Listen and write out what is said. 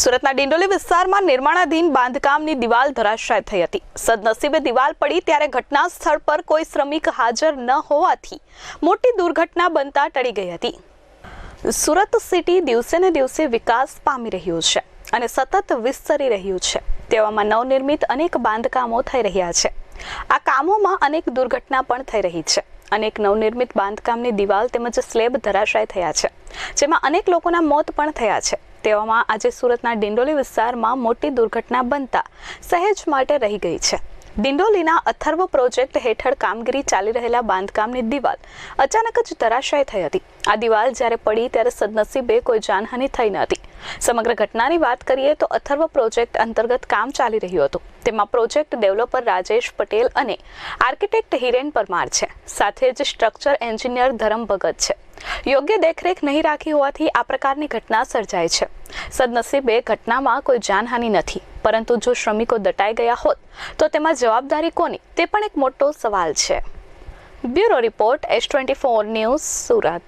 સુરતના ડિંડોલી વિસ્તારમાં નિર્માણાધીન બાંધકામની દિવાલ ધરાશાય થઈ હતી. સદનસીબે દિવાલ પડી ત્યારે ઘટના સ્થળ પર કોઈ શ્રમિક હાજર ન હોવાથી મોટી દુર્ઘટના બનતા ટળી ગઈ હતી. સુરત સિટી દિવસે ને દિવસે વિકાસ પામી રહ્યું છે અને સતત વિસ્તરી રહ્યું છે. તેવામાં નવનિર્મિત અનેક બાંધકામો થઈ રહ્યા છે. આ કામોમાં અનેક દુર્ઘટના પણ થઈ રહી છે. અનેક નવનિર્મિત બાંધકામની દિવાલ તેમજ સ્લેબ ધરાશાય થયા છે, જેમાં અનેક લોકોના મોત પણ થયા છે. તેવામાં આજે સુરતના ડિંડોલી વિસ્તારમાં મોટી દુર્ઘટના બનતા સહેજ માટે રહી ગઈ છે. ડિંડોલીના અથર્વ પ્રોજેક્ટ હેઠળ કામગીરી ચાલી રહેલા બાંધકામની દિવાલ અચાનક જ ધરાશાય થઈ હતી. આ દિવાલ જ્યારે પડી ત્યારે સદનસીબે કોઈ જાનહાનિ થઈ ન હતી. સમગ્ર ઘટનાની વાત કરીએ તો અથર્વ પ્રોજેક્ટ અંતર્ગત કામ ચાલી રહ્યું હતું. તેમાં પ્રોજેક્ટ ડેવલપર રાજેશ પટેલ અને આર્કિટેક્ટ હિરેન પરમાર છે. સાથે જ સ્ટ્રક્ચર એન્જિનિયર ધરમ ભગત છે. યોગ્ય દેખરેખ નહીં રાખી હોવાથી આ પ્રકારની ઘટના સર્જાય છે. સદનસીબે ઘટનામાં કોઈ જાનહાનિ નથી, પરંતુ જો શ્રમિકો દટાઈ ગયા હોત, તો તેમાં જવાબદારી કોની? તે પણ એક મોટો સવાલ છે. Bureau report, S twenty four news Surat.